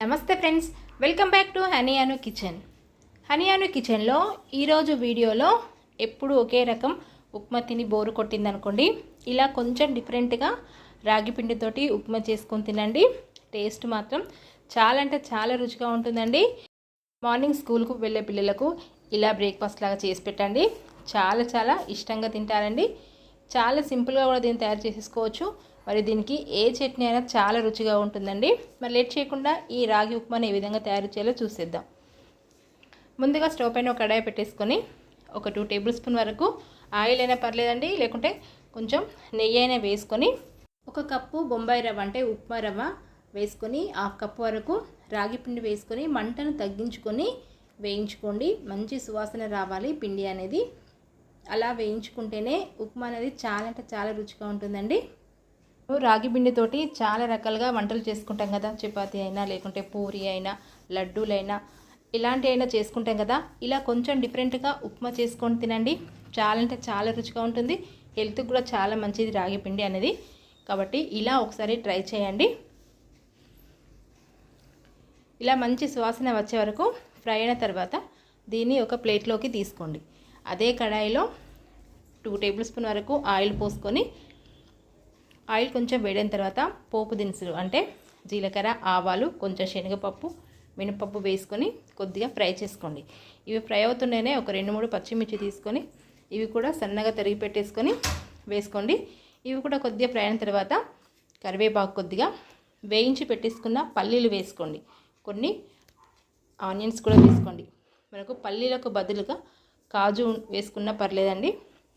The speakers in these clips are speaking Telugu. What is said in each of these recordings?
నమస్తే friends welcome back to Honey Anu kitchen. Honey Anu కిచెన్లో ఈరోజు వీడియోలో ఎప్పుడు ఒకే రకం ఉప్మా తిని బోరు కొట్టిందనుకోండి. ఇలా కొంచెం డిఫరెంట్గా రాగి పిండితోటి ఉప్మా చేసుకొని తినండి. టేస్ట్ మాత్రం చాలా అంటే చాలా రుచిగా ఉంటుందండి. మార్నింగ్ స్కూల్కు వెళ్ళే పిల్లలకు ఇలా బ్రేక్ఫాస్ట్ లాగా చేసి పెట్టండి. చాలా చాలా ఇష్టంగా తింటారండి. చాలా సింపుల్గా కూడా దీన్ని తయారు చేసేసుకోవచ్చు. మరి దీనికి ఏ చట్నీ అయినా చాలా రుచిగా ఉంటుందండి. మరి లేట్ చేయకుండా ఈ రాగి ఉప్మాని ఏ విధంగా తయారు చేయాలో చూసేద్దాం. ముందుగా స్టవ్ పైన ఒక కడాయి పెట్టేసుకొని ఒక టూ టేబుల్ స్పూన్ వరకు ఆయిల్ అయినా పర్లేదండి. లేకుంటే కొంచెం నెయ్యి అయినా వేసుకొని ఒక కప్పు బొంబాయి రవ్వ అంటే ఉప్మా రవ్వ వేసుకొని హాఫ్ కప్పు వరకు రాగి పిండి వేసుకొని మంటను తగ్గించుకొని వేయించుకోండి. మంచి సువాసన రావాలి పిండి అనేది. అలా వేయించుకుంటేనే ఉప్మా అనేది చాలా అంటే చాలా రుచిగా ఉంటుందండి. రాగి పిండితోటి చాలా రకాలుగా వంటలు చేసుకుంటాం కదా. చపాతీ అయినా లేకుంటే పూరి అయినా లడ్డూలైనా ఇలాంటి అయినా చేసుకుంటాం కదా. ఇలా కొంచెం డిఫరెంట్గా ఉప్మా చేసుకొని తినండి. చాలా అంటే చాలా రుచిగా ఉంటుంది. హెల్త్కి కూడా చాలా మంచిది రాగి పిండి అనేది. కాబట్టి ఇలా ఒకసారి ట్రై చేయండి. ఇలా మంచి సువాసన వచ్చే వరకు ఫ్రై అయిన తర్వాత దీన్ని ఒక ప్లేట్లోకి తీసుకోండి. అదే కడాయిలో టూ టేబుల్ స్పూన్ వరకు ఆయిల్ పోసుకొని ఆయిల్ కొంచెం వేడిన తర్వాత పోపు దినుసులు అంటే జీలకర్ర ఆవాలు కొంచెం శనగపప్పు మినపప్పు వేసుకొని కొద్దిగా ఫ్రై చేసుకోండి. ఇవి ఫ్రై అవుతుండేనే ఒక రెండు మూడు పచ్చిమిర్చి తీసుకొని ఇవి కూడా సన్నగా తరిగి పెట్టేసుకొని వేసుకోండి. ఇవి కూడా కొద్దిగా ఫ్రై అయిన తర్వాత కరివేపాకు కొద్దిగా వేయించి పెట్టేసుకున్న పల్లీలు వేసుకోండి. కొన్ని ఆనియన్స్ కూడా వేసుకోండి. మనకు పల్లీలకు బదులుగా కాజు వేసుకున్నా పర్లేదండి.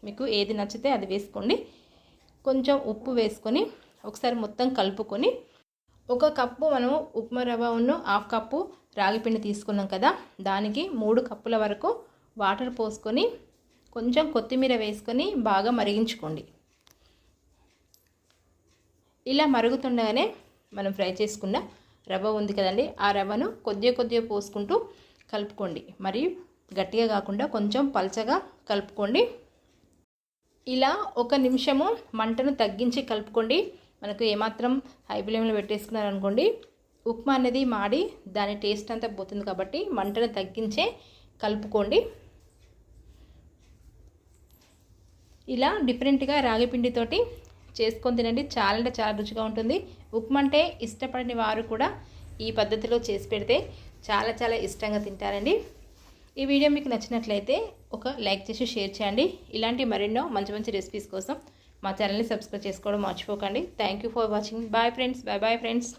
మీకు ఏది నచ్చితే అది వేసుకోండి. కొంచెం ఉప్పు వేసుకొని ఒకసారి మొత్తం కలుపుకొని ఒక కప్పు మనము ఉప్మా రవ్వ ఉన్న హాఫ్ కప్పు రాగిపిండి తీసుకున్నాం కదా దానికి మూడు కప్పుల వరకు వాటర్ పోసుకొని కొంచెం కొత్తిమీర వేసుకొని బాగా మరిగించుకోండి. ఇలా మరుగుతుండగానే మనం ఫ్రై చేసుకున్న రవ్వ ఉంది కదండి ఆ రవ్వను కొద్దిగా కొద్దిగా పోసుకుంటూ కలుపుకోండి. మరియు గట్టిగా కాకుండా కొంచెం పల్చగా కలుపుకోండి. ఇలా ఒక నిమిషము మంటను తగ్గించి కలుపుకోండి. మనకు ఏమాత్రం హై ఫ్లేమ్లో పెట్టేసుకున్నారనుకోండి ఉప్మా అనేది మాడి దాని టేస్ట్ అంతా పోతుంది కాబట్టి మంటను తగ్గించే కలుపుకోండి. ఇలా డిఫరెంట్గా రాగి పిండితోటి చేసుకొని తినండి. చాలా అంటే చాలా రుచిగా ఉంటుంది. ఉప్మా అంటే ఇష్టపడని వారు కూడా ఈ పద్ధతిలో చేసి పెడితే చాలా చాలా ఇష్టంగా తింటారండి. ఈ వీడియో మీకు నచ్చినట్లయితే ఒక లైక్ చేసి షేర్ చేయండి. ఇలాంటి మరెన్నో మంచి మంచి రెసిపీస్ కోసం మా ఛానల్ని సబ్స్క్రైబ్ చేసుకోవడం మర్చిపోకండి. Thank you for watching bye friends bye bye friends